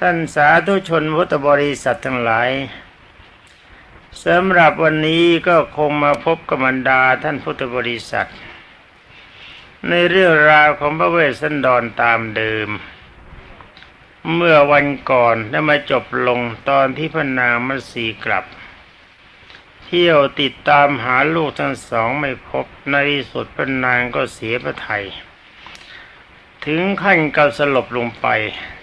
ท่านสาธุชนพุทธบริษัททั้งหลายสำหรับวันนี้ก็คงมาพบกับบรรดาท่านพุทธบริษัท ในเรื่องราวของพระเวสสันดรตามเดิม เมื่อวันก่อนได้มาจบลงตอนที่พระนางมัสีกลับ เที่ยวติดตามหาลูกทั้งสองไม่พบในที่สุดพระนางก็เสียพระไทย ถึงขั้นกับสลบลงไป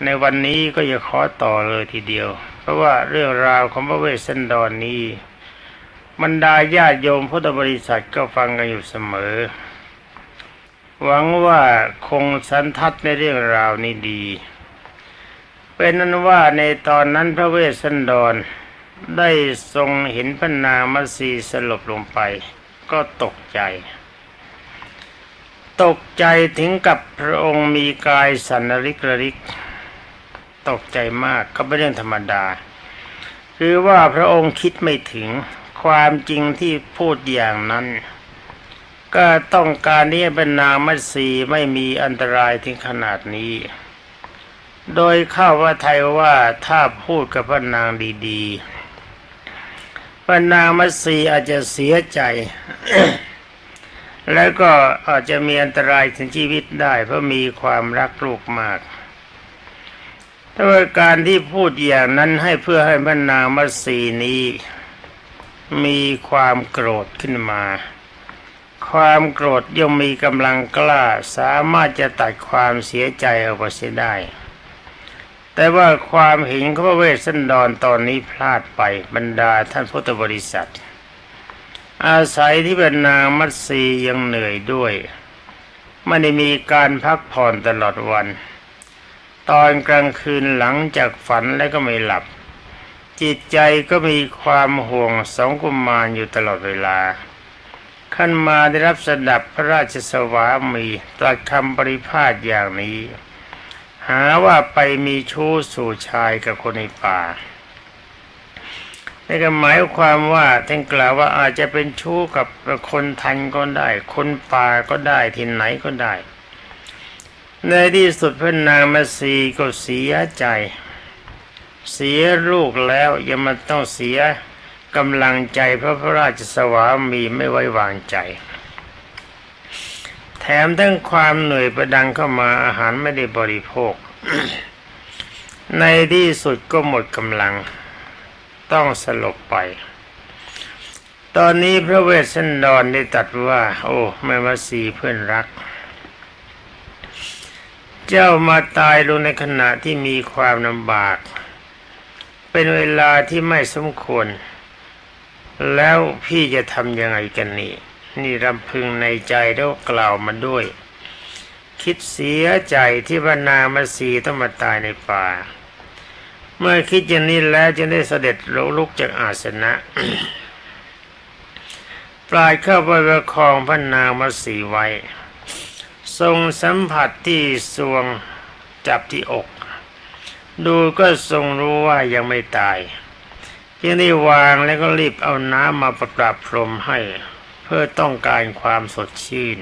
ในวันนี้ก็จะขอต่อเลยทีเดียว เพราะว่าเรื่องราวของพระเวสสันดรนนี้บรรดาญาติโยมพุทธบริษัทก็ฟังกันอยู่เสมอ หวังว่าคงสันทัดในเรื่องราวนี้ดี เป็นนั้นว่าในตอนนั้นพระเวสสันดรได้ทรงเห็นพระนางมัสีสลบลงไป ก็ตกใจ ตกใจถึงกับพระองค์มีกายสันริกระริก ตกใจมากก็เป็นเรื่องธรรมดา คือว่าพระองค์คิดไม่ถึงความจริงที่พูดอย่างนั้น ก็ต้องการที่ให้บรรนางมัตสีไม่มีอันตรายถึงขนาดนี้ โดยเข้าว่าไทยว่าถ้าพูดกับพระนางดีๆพระนางมัตสีอาจจะเสียใจ แล้วก็อาจจะมีอันตรายถึงชีวิตได้ เพราะมีความรักลูกมากแต่ว่าการที่พูดอย่างนั้นให้เพื่อให้พระนางมัสีนี้ มีความโกรธขึ้นมา ความโกรธย่อมมีกำลังกล้าสามารถจะตัดความเสียใจออกไปเสียได้ แต่ว่าความเห็นของพระเวสสันดรตอนนี้พลาดไปบรรดาท่านพุทธบริษัท อาศัยที่เป็นนางมัตสียังเหนื่อยด้วยไม่ได้มีการพักผ่อนตลอดวัน ตอนกลางคืนหลังจากฝันแล้วก็ไม่หลับ จิตใจก็มีความห่วงสองกุมารอยู่ตลอดเวลา ขั้นมาได้รับสดับพระราชสวามีตรัสคำปริพาทอย่างนี้ หาว่าไปมีชู้สู่ชายกับคนในป่า นี่ก็หมายความว่าท่านกล่าวว่าอาจจะเป็นชู้กับคนทันก็ได้ คนป่าก็ได้ที่ไหนก็ได้ ในที่สุดพระนางมาสีก็เสียใจ เสียลูกแล้วยังมาต้องเสียกำลังใจเพราะพระราชสวามีไม่ไว้วางใจ แถมทั้งความเหนื่อยประดังเข้ามาอาหารไม่ได้บริโภค ในที่สุดก็หมดกำลัง ต้องสลบไป ตอนนี้พระเวสสันดรได้ตัดว่า โอ้แม่มาสีเพื่อนรัก เจ้ามาตายลงในขณะที่มีความลำบาก เป็นเวลาที่ไม่สมควร แล้วพี่จะทำยังไงกันนี่นี่รำพึงในใจแล้วกล่าวมาด้วย คิดเสียใจที่บรรนามาสีต้องมาตายในป่า เมื่อคิดอย่างนี้แล้วจึงได้เสด็จลุกจากอาสนะ ปลายเข้าไปประคองพระนางมาสีไว้ ทรงสัมผัสที่สวงจับที่อก ดูก็ทรงรู้ว่ายังไม่ตาย จึงได้วางแล้วก็รีบเอาน้ำมาประกราบพรมให้ เพื่อต้องการความสดชื่น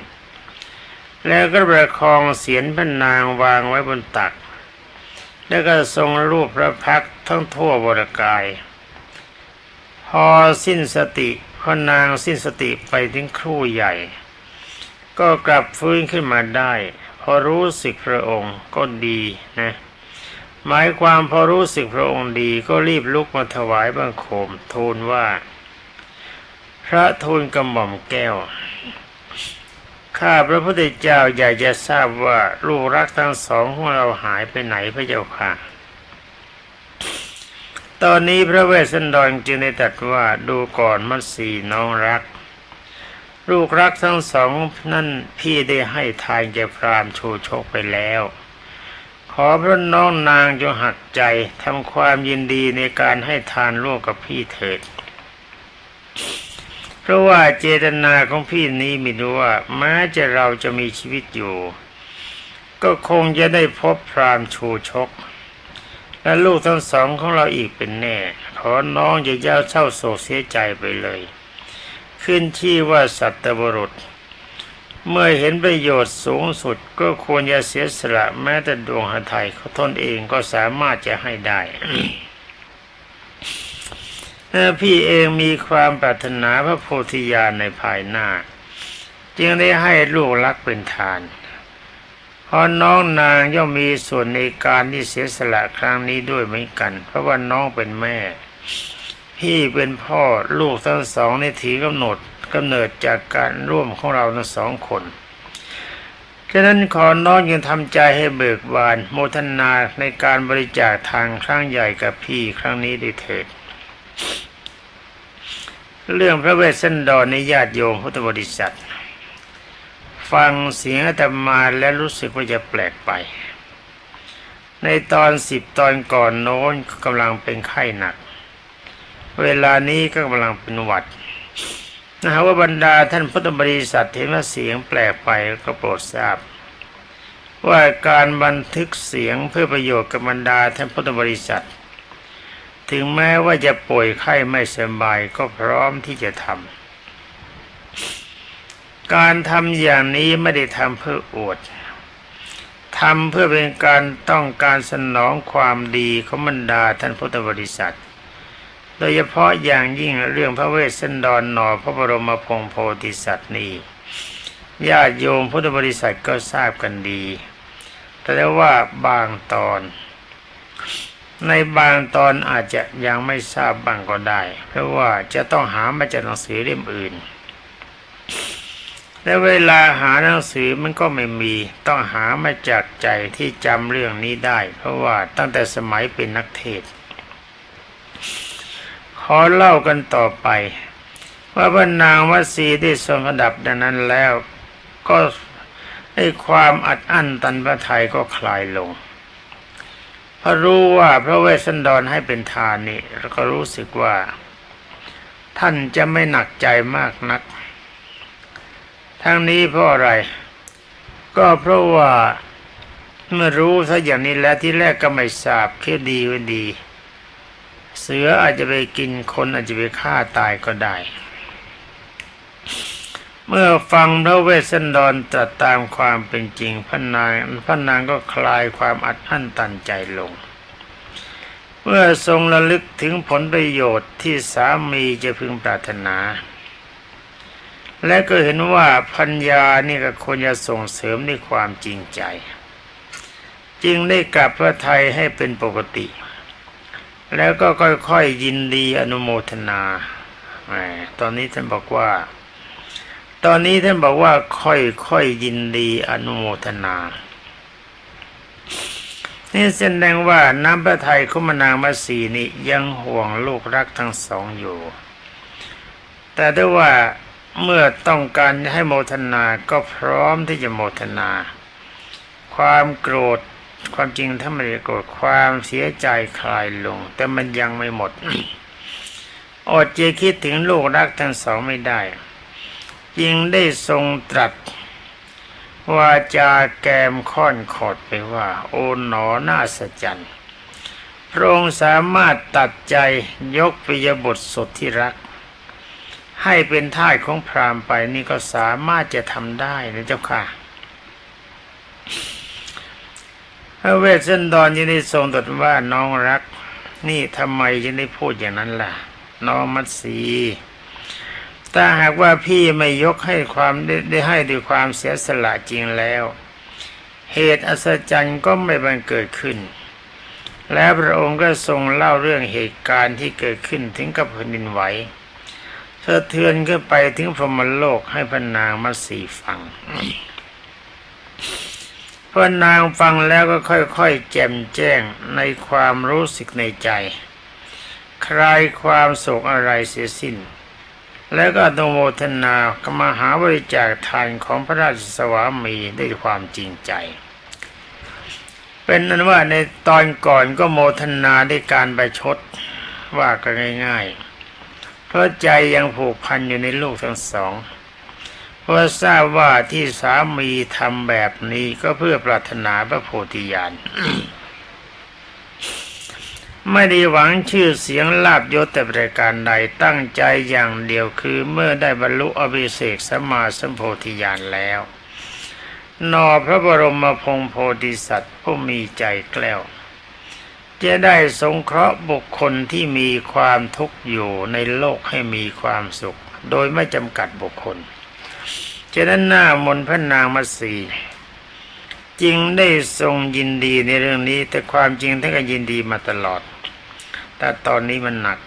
แล้วก็ประคองเสียนพระนางวางไว้บนตัก แล้วก็ทรงรูปพระพักทั้งทั่วบรกาย พอสิ้นสติพระนางสิ้นสติไปถึงครู่ใหญ่ ก็กลับฟื้นขึ้นมาได้ พอรู้สึกพระองค์ก็ดีนะหมายความพอรู้สึกพระองค์ดีก็รีบลุกมาถวายบังคมทูลว่า พระทูลกระหม่อมแก้ว ข้าพระพุทธเจ้าอยากจะทราบว่าลูกรักทั้งสองของเราหายไปไหนพระเจ้าค่ะ ตอนนี้พระเวสสันดรจึงได้ตรัสว่าดูก่อนมัตสีน้องรัก ลูกรักทั้งสองนั่นพี่ได้ให้ทานแก่พรามชูโชคไปแล้ว ขอพระน้องนางจงหักใจทำความยินดีในการให้ทานร่วมกับพี่เถิด ราะว่าเจตนาของพี่นี้มีรู้ว่าแม้จะเราจะมีชีวิตอยู่ ก็คงจะได้พบพรามชูชก และลูกทั้งสองของเราอีกเป็นแน่ ขอน้องอย่าเย้าเศร้าโศกเสียใจไปเลย ขึ้นที่ว่าสัตบุรุษ เมื่อเห็นประโยชน์สูงสุดก็ควรจะเสียสละแม้แต่ดวงหทัยเขาตนเองก็สามารถจะให้ได้ พี่เองมีความปรารถนาพระโพธิญาณในภายหน้า จึงได้ให้ลูกรักเป็นทานพราะน้องนางย่อมมีส่วนในการที่เสียสละครั้งนี้ด้วยเหมือนกัน เพราะว่าน้องเป็นแม่ พี่เป็นพ่อลูกทั้งสองในถือกำหนดกำเนิดจากการร่วมของเราทั้งสองคนฉะนั้นขอน้องยังทำใจให้เบิกบาน โมทนาในการบริจาคทางครั้งใหญ่กับพี่ครั้งนี้ด้วยเถิด เรื่องพระเวสสันดรในญาติโยมพุทธบริษัท ฟังเสียงอาตมาและรู้สึกว่าจะแปลกไป ในตอนสิบตอนก่อนโน้นกำลังเป็นไข้หนัก เวลานี้ก็กำลังเป็นหวัดนะฮะว่าบรรดาท่านพุทธบริษัทเห็นว่าเสียงแปลกไปก็โปรดทราบ ว่าการบันทึกเสียงเพื่อประโยชน์กับบรรดาท่านพุทธบริษัท ถึงแม้ว่าจะป่วยไข้ไม่สบายก็พร้อมที่จะทำการทำอย่างนี้ไม่ได้ทำเพื่ออวดทำเพื่อเป็นการต้องการสนองความดีของบรรดาท่านพุทธบริษัท โดยเฉพาะอย่างยิ่งเรื่องพระเวสสันดรหนอพระบรมพงโพธิสัตว์นี้ญาติโยมพุทธบริษัทก็ทราบกันดี แต่ว่าบางตอน ในบางตอนอาจจะยังไม่ทราบบ้างก็ได้ เพราะว่าจะต้องหามาจากหนังสือเล่มอื่น และเวลาหาหนังสือมันก็ไม่มี ต้องหามาจากใจที่จำเรื่องนี้ได้ เพราะว่าตั้งแต่สมัยเป็นนักเทศ ขอเล่ากันต่อไป ว่าพระนางวสีได้ทรงระดับดังนั้นแล้ว ก็ให้ความอัดอั้นตันพระไทยก็คลายลง พราะรู้ว่าพระเวสสันดรให้เป็นทานนี่แล้วก็รู้สึกว่า ท่านจะไม่หนักใจมากนัก ทั้งนี้เพราะอะไร ก็เพราะว่าเมื่อรู้ซะอย่างนี้แล้วที่แรกก็ไม่ทราบแค่ดีไว้ดี เสืออาจจะไปกินคนอาจจะไปฆ่าตายก็ได้ เมื่อฟังพระเวสสันดรตรัสตามความเป็นจริงพระนางพระนางก็คลายความอัดอั้นตันใจลง เมื่อทรงระลึกถึงผลประโยชน์ที่สามีจะพึงปรารถนา และก็เห็นว่าพัญญานี่ก็ควรจะส่งเสริมในความจริงใจ จึงได้กลับพระไทยให้เป็นปกติ แล้วก็ค่อยๆยยินดีอนุโมทนาตอนนี้ท่านบอกว่า ตอนนี้ท่านบอกว่าค่อยๆยินดีอนุโมทนา นี่แสดงว่าน้ำพระทัยคมนางมาสีนี้ยังห่วงลูกรักทั้งสองอยู่ แต่ด้วยว่าเมื่อต้องการให้โมทนาก็พร้อมที่จะโมทนา ความโกรธความจริงถ้าไม่ได้โกรธความเสียใจคลายลง แต่มันยังไม่หมดอดจคิดถึงลูกรักทั้งสองไม่ได้ จึงได้ทรงตรัสวาจาแกมค่อนขอดไปว่า โอ๋หนอน่าสจันพระองค์สามารถตัดใจยกปิยบุตรสุดที่รัก ให้เป็นท่ายของพราหมณ์ไปนี่ก็สามารถจะทำได้นะเจ้าค่ะพระเวสสันดรยังได้ทรงตรัสว่าน้องรัก นี่ทำไมยังได้พูดอย่างนั้นล่ะ น้องมัตสี ถ้าหากว่าพี่ไม่ยกให้ความได้ไดให้ด้วยความเสียสละจริงแล้ว เหตุอัศจรรย์ก็ไม่บังเกิดขึ้น แล้วพระองค์ก็ทรงเล่าเรื่องเหตุการณ์ที่เกิดขึ้นถึงกับแผ่นดินไหวสะเทือนขึ้นไปถึงพรมโลกให้พระนางมาสีฟังพระนางฟังแล้วก็ค่อยๆ แจ่มแจ้งในความรู้สึกในใจ คลายความโศกอะไรเสียสิ้น แล้วก็อนุโมทนากมาหาบริจาคทานของพระราชสวามีด้วยความจริงใจ เป็นนั้นว่าในตอนก่อนก็โมทนาด้วยการไปชดว่ากันง่าย ๆ เพราะใจยังผูกพันอยู่ในลูกทั้งสอง เพราะทราบว่าที่สามีทำแบบนี้ก็เพื่อปรารถนาพระโพธิญาณ ไม่ได้หวังชื่อเสียงลาบยศแต่ประการใดตั้งใจอย่างเดียวคือเมื่อได้บรรลุอภิเศกสมาสัมโพธิญาณแล้ว นอพระบรมพงศ์โพธิสัตว์ผู้มีใจแกล้วจะได้สงเคราะห์บุคคลที่มีความทุกข์อยู่ในโลกให้มีความสุข โดยไม่จำกัดบุคคลฉะนั้นหน้ามนพระนางมัสีจึงได้ทรงยินดีในเรื่องนี้ แต่ความจริงท่านก็ยินดีมาตลอด แต่ตอนนี้มันหนัก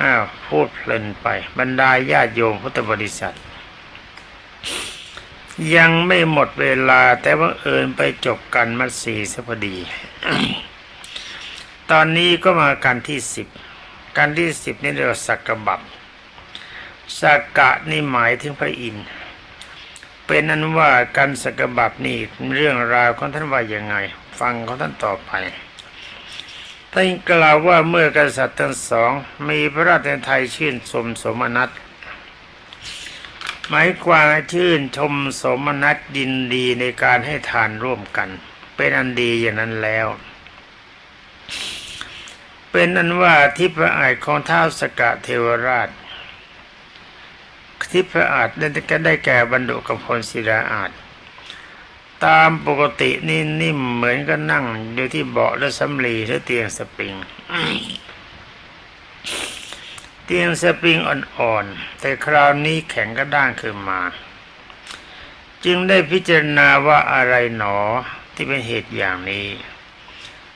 อ้าวพูดเพลินไปบรรดาญาติโยมพุทธบริษัท ยังไม่หมดเวลา แต่ว่าเอิญไปจบกันมาสี่สัพอดี ตอนนี้ก็มาการที่สิบการที่สิบนี่เรียกว่าสักกบับสักกะนี่หมายถึงพระอินทร์เป็นนั้นว่าการสักกบับนี่เรื่องราวของท่านว่ายังไง ฟังของท่านต่อไป ท่านกล่าวว่าเมื่อกษัตริย์ทั้งสองมีพระราชทยชื่นชมสมนัตหมายความชื่นชมสมนัตยินดีในการให้ทานร่วมกัน เป็นอันดีอย่างนั้นแล้ว เป็นอันว่าที่พระอายของท้าวสกะเทวราชที่พระอาจได้ก็ได้แก่บรรดุกับพลศิลาอาจ ตามปกตินี่นิ่มเหมือนก็นั่งอยู่ที่เบาะและสำลีหรือเตียงสปริง เตียงสปริงอ่อนๆ แต่คราวนี้แข็งกระด้างขึ้นมา จึงได้พิจารณาว่าอะไรหนอที่เป็นเหตุอย่างนี้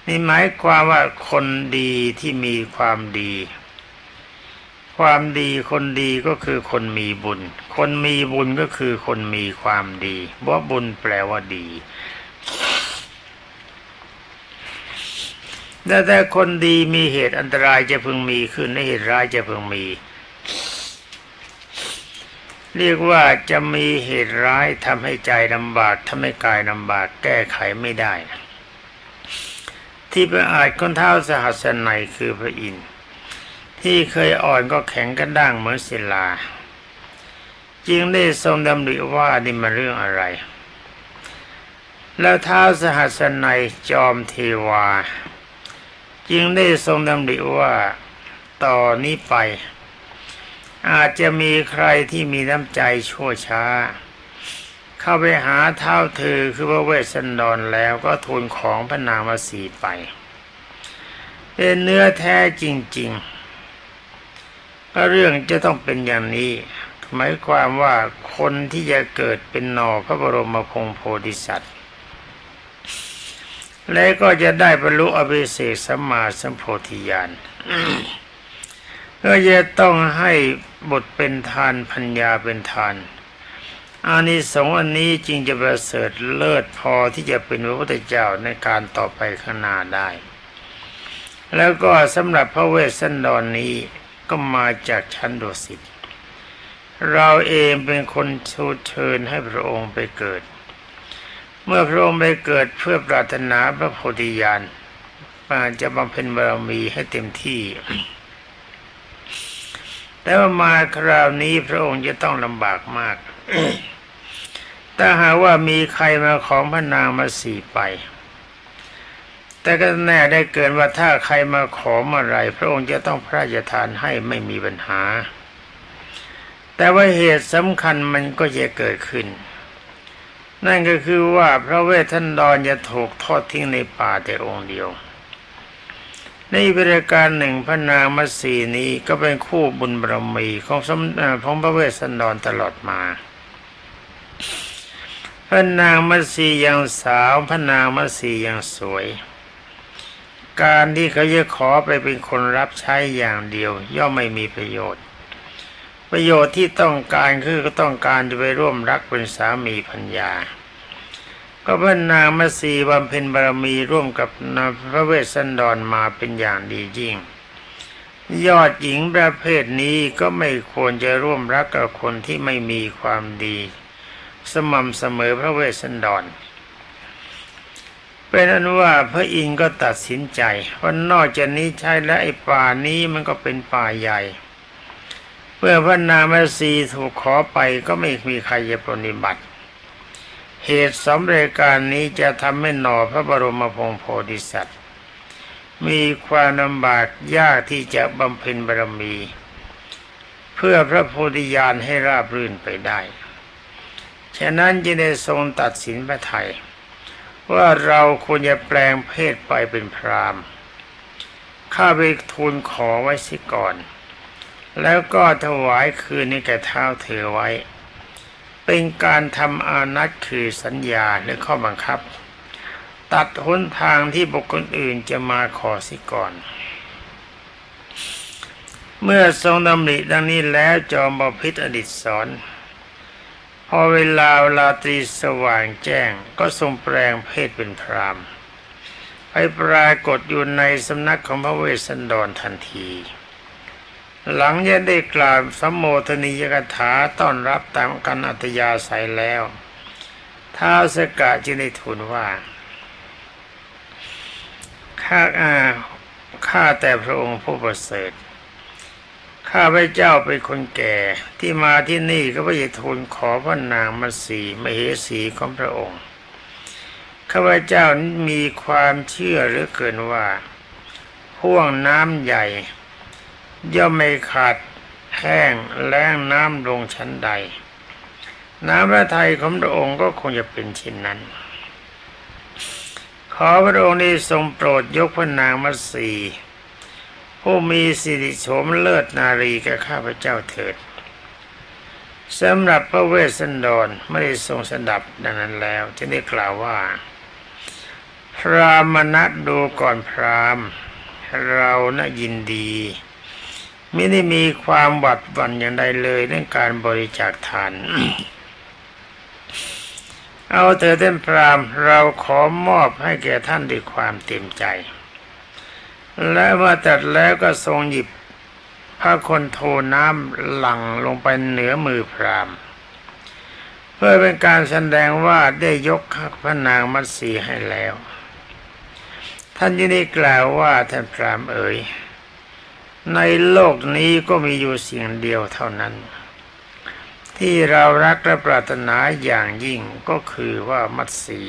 นี่หมายความว่าคนดีที่มีความดี ความดีคนดีก็คือคนมีบุญ คนมีบุญก็คือคนมีความดีเพราะบุญแปลว่าดีแต่แต่คนดีมีเหตุอันตรายจะพึงมีขึ้นและเหตุร้ายจะพึงมี เรียกว่าจะมีเหตุร้ายทำให้ใจลำบากทำให้กายลำบากแก้ไขไม่ได้ ที่ประอาจคนเท้าสหัสนัยคือพระอินทร์ ที่เคยอ่อนก็แข็งกระด้างเหมือนศิลาจึงได้ทรงดำริว่านี่มันเรื่องอะไร แล้วเท้าสหัสนัยจอมเทวา จึงได้ทรงดำริว่าต่อนนี้ไป อาจจะมีใครที่มีน้ำใจชั่วช้า เข้าไปหาเท้าเธอคือพระเวสสันดรแล้วก็ทูลของพระนางมาสีไป เป็นเนื้อแท้จริง ๆ ก็เรื่องจะต้องเป็นอย่างนี้หมายความว่าคนที่จะเกิดเป็นนอพระบรมพงศ์โพธิสัตว์ และก็จะได้บรรลุอภิเศกสัมมาสัมโพธิญาณก็จะต้องให้บทเป็นทานพัญญาเป็นทานอานิสงส์อันนี้จึงจะประเสริฐเลิศพอที่จะเป็นพระพุทธเจ้าในการต่อไปข้างหน้าได้ แล้วก็สำหรับพระเวสสันดรนนี้ ก็มาจากชั้นดุสิตเราเองเป็นคนชูเชิญให้พระองค์ไปเกิด เมื่อพระองค์ไปเกิดเพื่อปรารถนาพระโพธิญาณมาจะบำเพ็ญบารมีให้เต็มที่ แต่ว่ามาคราวนี้พระองค์จะต้องลำบากมาก ถ้าหากว่ามีใครมาของพระนางมาสีไป แต่ก็แน่ได้เกินว่าถ้าใครมาขอเมื่อไรพระองค์จะต้องพระราชทานให้ไม่มีปัญหา แต่ว่าเหตุสำคัญมันก็จะเกิดขึ้น นั่นก็คือว่าพระเวททันดรจะถูกทอดทิ้งในป่าแต่องค์เดียว ในบริการหนึ่งพระนางมัสีนี้ก็เป็นคู่บุญบารมีของสมของพระเวสสันดรตลอดมาพระนางมัสียังสาวพระนางมัสียังสวย การที่เขาจะขอไปเป็นคนรับใช้อย่างเดียว ย่อมไม่มีประโยชน์ ประโยชน์ที่ต้องการคือก็ต้องการจะไปร่วมรักเป็นสามีพัญญา ก็พระนางมัสีบำเพ็ญบารมีร่วมกับพระเวสสันดรมาเป็นอย่างดียิ่ง ยอดหญิงประเภทนี้ก็ไม่ควรจะร่วมรักกับคนที่ไม่มีความดี สม่ำเสมอพระเวสสันดร เป็นอันว่าพระอินทร์ก็ตัดสินใจว่านอกจากนี้ใช่และไอ้ป่านี้มันก็เป็นป่าใหญ่เมื่อพระนางมัสีถูกขอไปก็ไม่มีใครจะปฏิบัติ เหตุสำเร็จการนี้จะทำให้หน่อพระบรมพงโพธิสัตว์ มีความลำบากยากที่จะบำเพ็ญบารมี เพื่อพระโพธิญาณให้ราบรื่นไปได้ ฉะนั้นจึงได้ทรงตัดสินพระไทย ว่าเราควรจะแปลงเพศไปเป็นพราหมณ์ข้าไปทูลขอไว้สิก่อน แล้วก็ถวายคืนนี้แก่เท้าเธอไว้ เป็นการทำอานัตคือสัญญาหรือข้อบังคับ ตัดหนทางที่บุคคลอื่นจะมาขอสิก่อน เมื่อทรงดำริดังนี้แล้วจอมบพิษอดิตสอน พอเวลาลาตรีสว่างแจ้งก็ทรงแปลงเพศเป็นพรามไปปรากฏอยู่ในสำนักของพระเวสสันดรทันที หลังจะได้กล่าวสมโมทนียกถาต้อนรับตามกันอัตยาศัยแล้วท้าวสกะจึงได้ทูลว่าข้าอาข้าแต่พระองค์ผู้ประเสริฐ ข้าพระเจ้าเป็นคนแก่ที่มาที่นี่ก็เพื่อจะทูลขอพระนางมาสีมเหสีของพระองค์ข้าพเจ้ามีความเชื่อเหรือเกินว่าห่วงน้ำใหญ่ ย่อมไม่ขาดแห้งแล้งน้ำลงชั้นใด น้ำพระทัยของพระองค์ก็คงจะเป็นเช่นนั้น ขอพระองค์ได้ทรงโปรดยกพระนางมัตสี ผู้มีสิริโฉมเลิศนารีแก่ข้าพเจ้าเถิดสำหรับพระเวสสันดรไม่ได้ทรงสดับดังนั้นแล้วจึงได้กล่าวว่า พรามนัดดูก่อนพรามเรานะยินดี ไม่ได้มีความหวัดหวั่นอย่างใดเลยเรื่องการบริจาคทาน เอาเถิดท่านพรามเราขอมอบให้แก่ท่านด้วยความเต็มใจ และเมื่อตัดแล้วก็ทรงหยิบพระคนโทน้ำหลั่งลงไปเหนือมือพรามเพื่อเป็นการแสดงว่าได้ยกพระนางมัตสีให้แล้ว ท่านยังได้กล่าวว่าท่านพรามเอ๋ยในโลกนี้ก็มีอยู่สิ่งเดียวเท่านั้น ที่เรารักและปรารถนาอย่างยิ่งก็คือว่ามัตสี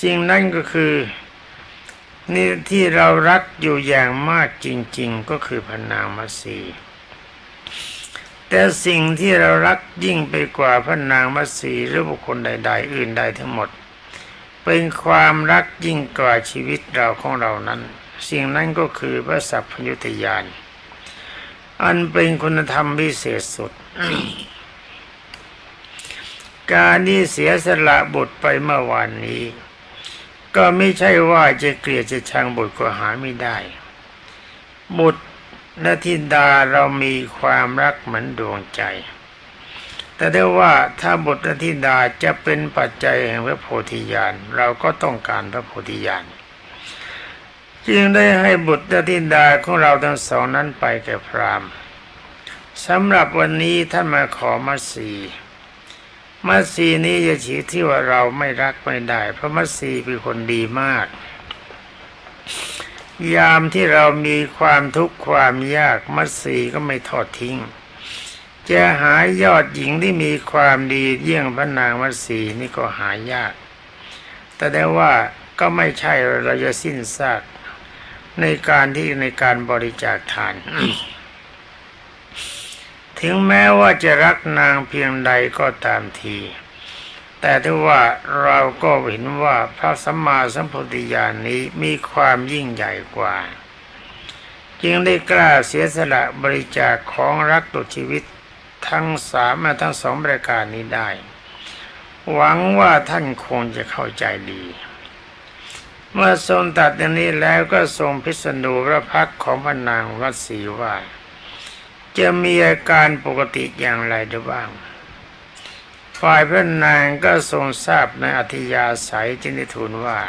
สิ่งนั้นก็คือ นี่ที่เรารักอยู่อย่างมากจริง ๆ ก็คือพนางมัตสีแต่สิ่งที่เรารักยิ่งไปกว่าพระนางมัสีหรือบุคคลใด ๆ อื่นใดทั้งหมด เป็นความรักยิ่งกว่าชีวิตเราของเรานั้น สิ่งนั้นก็คือพระสัพพยุตยาน อันเป็นคุณธรรมพิเศษสุด การที่เสียสละบุตรไปเมื่อวานนี้ ก็ไม่ใช่ว่าจะเกลียดจะชังบุตรก็หาไม่ได้ บุตรและธิดาเรามีความรักเหมือนดวงใจ แต่ได้ว่าถ้าบุตรและธิดาจะเป็นปัจจัยแห่งพระโพธิญาณเราก็ต้องการพระโพธิญาณจึงได้ให้บุตรและธิดาของเราทั้งสองนั้นไปแก่พราหมณ์สำหรับวันนี้ท่านมาขอมาสี มาสีนี้จะชี้ที่ว่าเราไม่รักไม่ได้ เพราะมาสีเป็นคนดีมาก ยามที่เรามีความทุกข์ความยากมัตสีก็ไม่ทอดทิ้ง จะหายยอดหญิงที่มีความดีเยี่ยงพระนางมัตสีนี่ก็หายาก แต่ได้ว่าก็ไม่ใช่เราจะสิ้นซากในการที่ในการบริจาคทาน ถึงแม้ว่าจะรักนางเพียงใดก็ตามที แต่ถ้าว่าเราก็เห็นว่าพระสัมมาสัมพุทธญาณนี้มีความยิ่งใหญ่กว่า จึงได้กล้าเสียสละบริจาคของรักตัวชีวิตทั้งสามมาทั้งสองประการนี้ได้ หวังว่าท่านคงจะเข้าใจดี เมื่อทรงตัดอย่างนี้แล้วก็ทรงพิษณุพระพักของพระนางวัดศรีว่า จะมีอาการปกติอย่างไรได้บ้าง ฝ่ายพระนางก็ทรงทราบในอัธยาศัยจึงได้ทูลว่า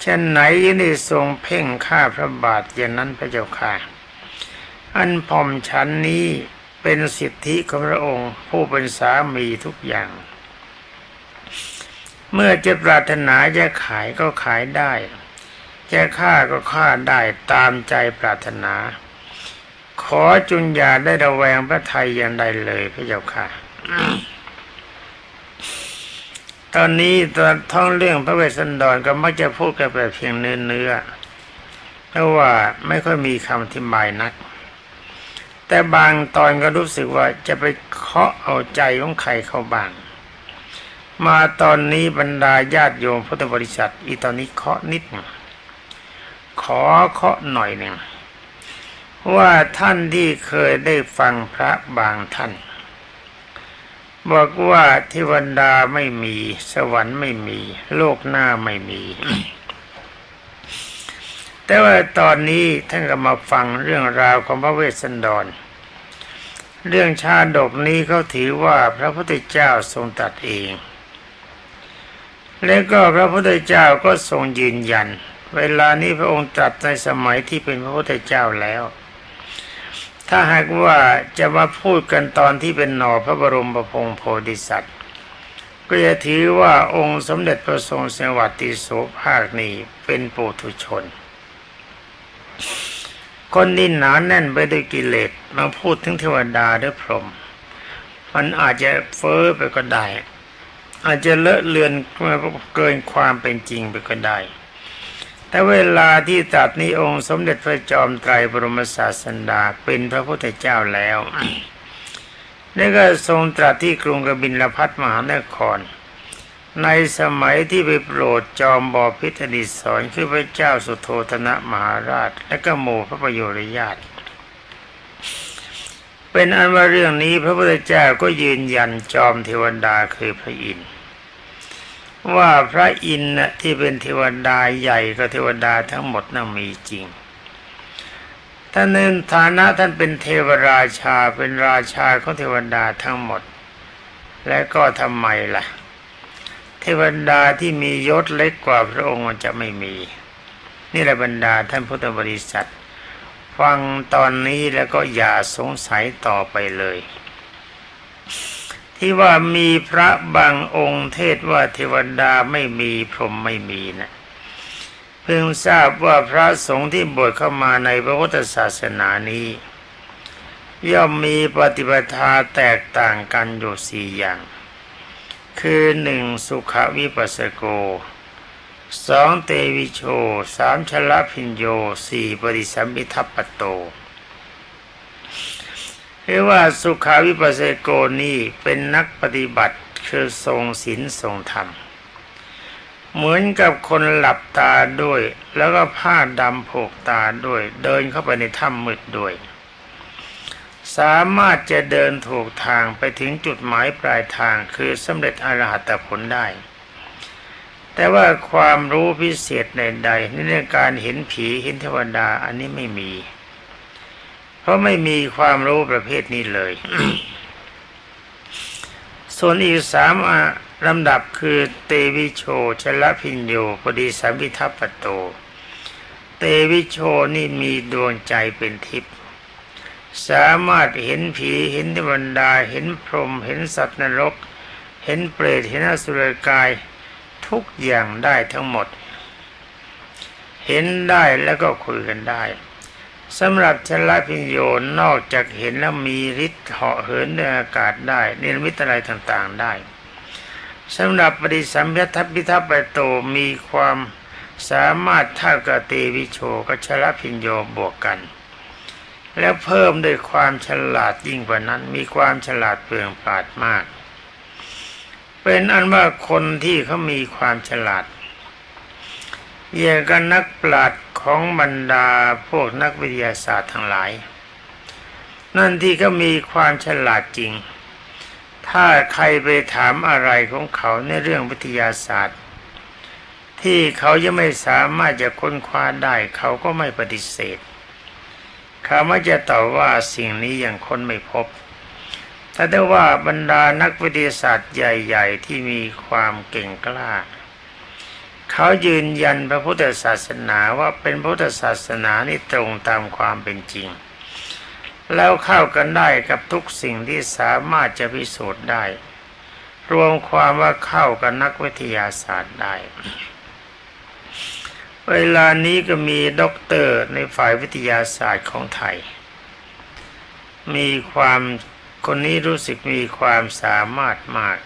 เช่นไหนยังได้ทรงเพ่งข้าพระบาทอย่างนั้นพระเจ้าค่ะ อันผอมฉันนี้เป็นสิทธิของพระองค์ผู้เป็นสามีทุกอย่าง เมื่อจะปรารถนาจะขายก็ขายได้ จะฆ่าก็ฆ่าได้ตามใจปรารถนา ขอจุนยาได้ระแวงพระไทยอย่างใดเลยพระเจ้าค่ะ ตอนนี้ตอนท้องเรื่องพระเวสสันดรก็มักจะพูดกันแบบเพียงเนื้อเนื้อเพราะว่าไม่ค่อยมีคำอธิบายนัก แต่บางตอนก็รู้สึกว่าจะไปเคาะเอาใจของใครเข้าบ้าง มาตอนนี้บรรดาญาติโยมพุทธบริษัท อีตอนนี้เคาะนิดหนึ่งขอเคาะหน่อยหนึ่ง ว่าท่านที่เคยได้ฟังพระบางท่าน บอกว่าเทวดาไม่มี สวรรค์ไม่มี โลกหน้าไม่มี แต่ว่าตอนนี้ท่านก็มาฟังเรื่องราวของพระเวสสันดร เรื่องชาดกนี้เขาถือว่าพระพุทธเจ้าทรงตัดเอง และก็พระพุทธเจ้าก็ทรงยืนยันเวลานี้พระองค์ตรัสในสมัยที่เป็นพระพุทธเจ้าแล้ว ถ้าหากว่าจะมาพูดกันตอนที่เป็นหน่อพระบรมประพงศ์โพธิสัตว์ ก็จะถือว่าองค์สมเด็จพระทรงสวัสดิโสภาคนี้เป็นปุถุชน คนที่หนาแน่นไปด้วยกิเลสมาพูดถึงเทวดาหรือพรหมมันอาจจะเฟ้อไปก็ได้ อาจจะเลอะเลือนเกินความเป็นจริงไปก็ได้ แต่เวลาที่ตรัสนี้องค์สมเด็จพระจอมไตรบรมศาสดาเป็นพระพุทธเจ้าแล้วนี่ก็ทรงตรัสที่กรุงกบินลพัทมหานคร ในสมัยที่ไปโปรดจอมบอพิธดิสอนคือพระเจ้าสุโธธนะมหาราช และก็หมู่พระประโยชน์ญาติเป็นอันว่าเรื่องนี้พระพุทธเจ้าก็ยืนยันจอมเทวดาคือพระอินทร์ ว่าพระอินทร์ที่เป็นเทวดาใหญ่ก็เทวดาทั้งหมดน่ะมีจริง ท่านในฐานะท่านเป็นเทวราชาเป็นราชาของเทวดาทั้งหมด และก็ทำไมล่ะ เทวดาที่มียศเล็กกว่าพระองค์จะไม่มี นี่แหละบรรดาท่านพุทธบริษัท ฟังตอนนี้แล้วก็อย่าสงสัยต่อไปเลย ที่ว่ามีพระบางองค์เทศว่าเทวดาไม่มีพรหมไม่มีนะเพิ่งทราบว่าพระสงฆ์ที่บวชเข้ามาในพระพุทธศาสนานี้ ย่อมมีปฏิปทาแตกต่างกันอยู่สี่อย่าง คือหนึ่งสุขวิปัสสโกสองเตวิโชสามชลพิญโยสี่ปฏิสัมพิทัปปโต เรียกว่าสุขาวิปัสสโกนี่เป็นนักปฏิบัติคือทรงศีลทรงธรรม เหมือนกับคนหลับตาด้วย แล้วก็ผ้าดำโผกตาด้วย เดินเข้าไปในถ้ำมืดด้วย สามารถจะเดินถูกทางไปถึงจุดหมายปลายทางคือสำเร็จอรหัตผลได้ แต่ว่าความรู้พิเศษใดๆในเรื่องการเห็นผีเห็นเทวดาอันนี้ไม่มี เพราะไม่มีความรู้ประเภทนี้เลย ส่วนอีกสามะลำดับคือเตวิโชชลพิญโยปดีสัมพิทัปปโต เตวิโชนี่มีดวงใจเป็นทิพย์สามารถเห็นผีเห็นเทวดาเห็นพรหมเห็นสัตว์นรก เห็นเปรตเห็นอสุรกายทุกอย่างได้ทั้งหมด เห็นได้แล้วก็คุยกันได้ สำหรับชลพิญโยนอกจากเห็นแล้วมีฤทธิ์เหาะเหินในอากาศได้เนรมิตอะไรต่างๆได้สำหรับปฏิสัมพัทธพิทัปปโตมีความสามารถเท่ากับเตวิโชกับชลพิญโยบวกกัน แล้วเพิ่มด้วยความฉลาดยิ่งกว่านั้นมีความฉลาดเปลืองปราดมาก เป็นอันว่าคนที่เขามีความฉลาดอย่างกันนักปราชญ์ ของบรรดาพวกนักวิทยาศาสตร์ทั้งหลาย นั่นที่ก็มีความฉลาดจริง ถ้าใครไปถามอะไรของเขาในเรื่องวิทยาศาสตร์ ที่เขายังไม่สามารถจะค้นคว้าได้เขาก็ไม่ปฏิเสธเขาไม่จะตอบว่าสิ่งนี้ยังค้นไม่พบแต่ได้ว่าบรรดานักวิทยาศาสตร์ใหญ่ ๆ ที่มีความเก่งกล้า เขายืนยันพระพุทธศาสนาว่าเป็นพุทธศาสนานี่ตรงตามความเป็นจริง แล้วเข้ากันได้กับทุกสิ่งที่สามารถจะพิสูจน์ได้ รวมความว่าเข้ากับนักวิทยาศาสตร์ได้ เวลานี้ก็มีด็อกเตอร์ในฝ่ายวิทยาศาสตร์ของไทย มีความคนนี้รู้สึกมีความสามารถมาก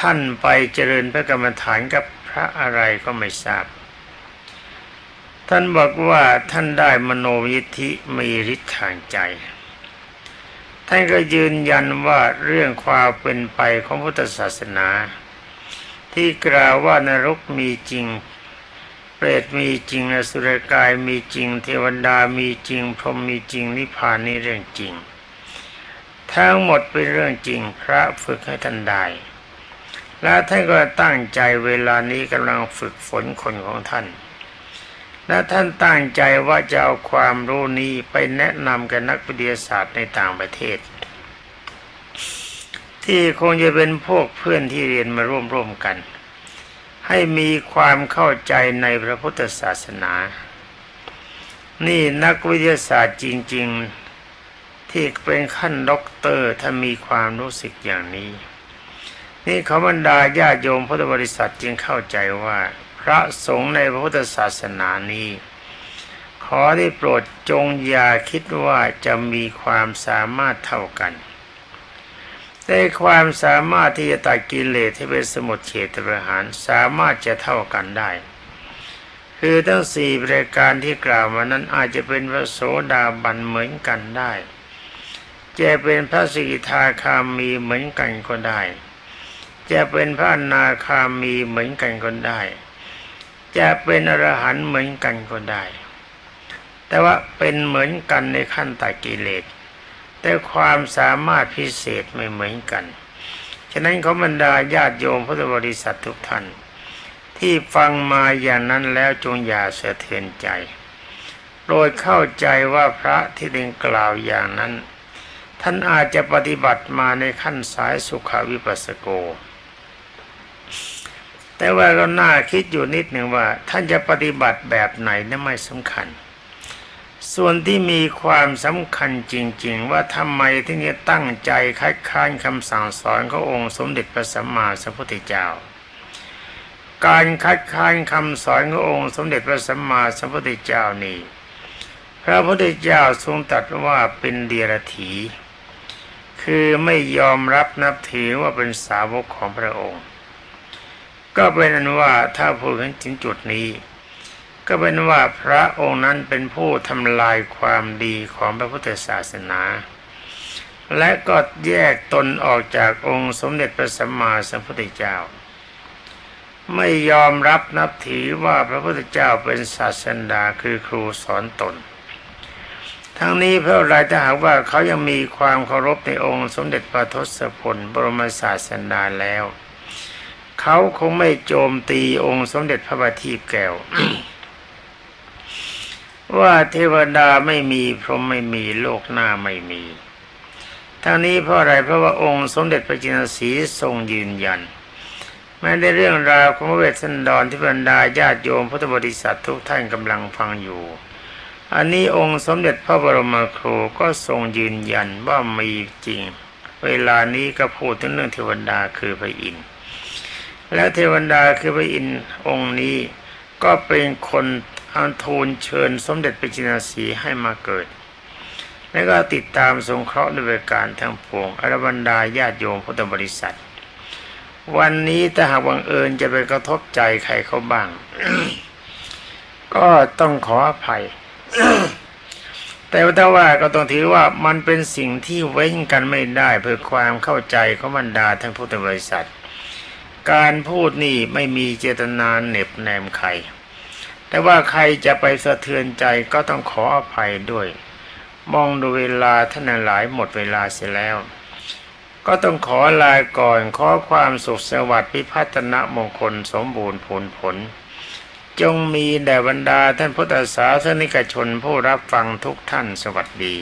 ท่านไปเจริญพระกรรมฐานกับ ระอะไรก็ไม่ทราบ ท่านบอกว่าท่านได้มโนยิทธิมีฤทธิ์ทางใจ ท่านก็ยืนยันว่าเรื่องความเป็นไปของพุทธศาสนา ที่กล่าวว่านรกมีจริงเปรตมีจริงอสุรกายมีจริง เทวดามีจริง พรหมมีจริงนิพพานนี่เรื่องจริง ทั้งหมดเป็นเรื่องจริงพระฝึกให้ท่านได้ และท่านก็ตั้งใจเวลานี้กำลังฝึกฝนคนของท่าน และท่านตั้งใจว่าจะเอาความรู้นี้ไปแนะนำกับนักวิทยาศาสตร์ในต่างประเทศ ที่คงจะเป็นพวกเพื่อนที่เรียนมาร่วมๆกัน ให้มีความเข้าใจในพระพุทธศาสนา นี่นักวิทยาศาสตร์จริง ๆ ที่เป็นขั้นด็อกเตอร์ถ้ามีความรู้สึกอย่างนี้ นี่ขาบรรดาญาโยมพุทธบริษัทจึงเข้าใจว่า พระสงฆ์ในพระพุทธศาสนานี้ ขอได้โปรดจงอย่าคิดว่าจะมีความสามารถเท่ากันแต่ความสามารถที่จะตัดกิเลสที่เป็นสมุทเฉทประหารสามารถจะเท่ากันได้ คือทั้งสี่รายการที่กล่าวมานั้นอาจจะเป็นพระโสดาบันเหมือนกันได้ จะเป็นพระสกิทาคามีเหมือนกันก็ได้ จะเป็นพระนาคามีเหมือนกันก็ได้ จะเป็นอรหันต์เหมือนกันก็ได้ แต่ว่าเป็นเหมือนกันในขั้นตัดกิเลส แต่ความสามารถพิเศษไม่เหมือนกัน ฉะนั้นเขาบรรดาญาติโยมพุทธบริษัททุกท่าน ที่ฟังมาอย่างนั้นแล้วจงอย่าเสะเทือนใจโปรดเข้าใจว่าพระที่ได้กล่าวอย่างนั้นท่านอาจจะปฏิบัติมาในขั้นสายสุขวิปัสสโก แต่ว่าก็น่าคิดอยู่นิดหนึ่งว่า ท่านจะปฏิบัติแบบไหนนั่นไม่สำคัญ ส่วนที่มีความสำคัญจริง ๆ ว่าทำไมที่นี้ตั้งใจคัดค้านคำสั่งสอนขององค์สมเด็จพระสัมมาสัมพุทธเจ้า การคัดค้านคำสอนขององค์สมเด็จพระสัมมาสัมพุทธเจ้านี้ พระพุทธเจ้าทรงตรัสว่าเป็นเดียรถีคือไม่ยอมรับนับถือว่าเป็นสาวกของพระองค์ ก็เป็นอันว่าถ้าพูดถึงจุดนี้ ก็เป็นว่าพระองค์นั้นเป็นผู้ทำลายความดีของพระพุทธศาสนา และก็แยกตนออกจากองค์สมเด็จพระสัมมาสัมพุทธเจ้า ไม่ยอมรับนับถือว่าพระพุทธเจ้าเป็นศาสดาคือครูสอนตน ทั้งนี้เพราะอะไรถ้าหากว่าเขายังมีความเคารพในองค์สมเด็จพระทศพลบรมศาสดาแล้ว เขาคงไม่โจมตีองค์สมเด็จพระบัณฑิตแก้ว ว่าเทวดาไม่มีพรหมไม่มีโลกหน้าไม่มีทั้งนี้เพราะอะไรเพราะว่าองค์สมเด็จพระจินสีทรงยืนยันแม้ในเรื่องราวของเวสสันดรที่บรรดาญาติโยมพุทธบริษัททุกท่านกำลังฟังอยู่ อันนี้องค์สมเด็จพระบรมครูก็ทรงยืนยันว่ามีจริง เวลานี้ก็พูดถึงเรื่องเทวดาคือพระอินทร์ แล้วเทวดาคือพระอินทร์องค์นี้ ก็เป็นคนอันทูลเชิญสมเด็จพระจินสีให้มาเกิด แล้วก็ติดตามสงเคราะห์ด้วยการทั้งปวงอรบรรดาญาติโยมพุทธบริษัท วันนี้ถ้าหากบังเอิญจะไปกระทบใจใครเขาบ้าง ก็ต้องขออภัย แต่ว่าว่าก็ต้องถือว่ามันเป็นสิ่งที่เว้นกันไม่ได้เพื่อความเข้าใจของบรรดาทั้งพุทธบริษัท การพูดนี่ไม่มีเจตนาเน็บแนมใคร แต่ว่าใครจะไปสะเทือนใจก็ต้องขออภัยด้วย มองดูเวลาท่านหลายหมดเวลาเสียแล้ว ก็ต้องขอลาก่อนขอความสุขสวัสดิ์พิพัฒนมงคลสมบูรณ์ผลผล จงมีแด่บรรดาท่านพุทธศาสนิกชนผู้รับฟังทุกท่านสวัสดี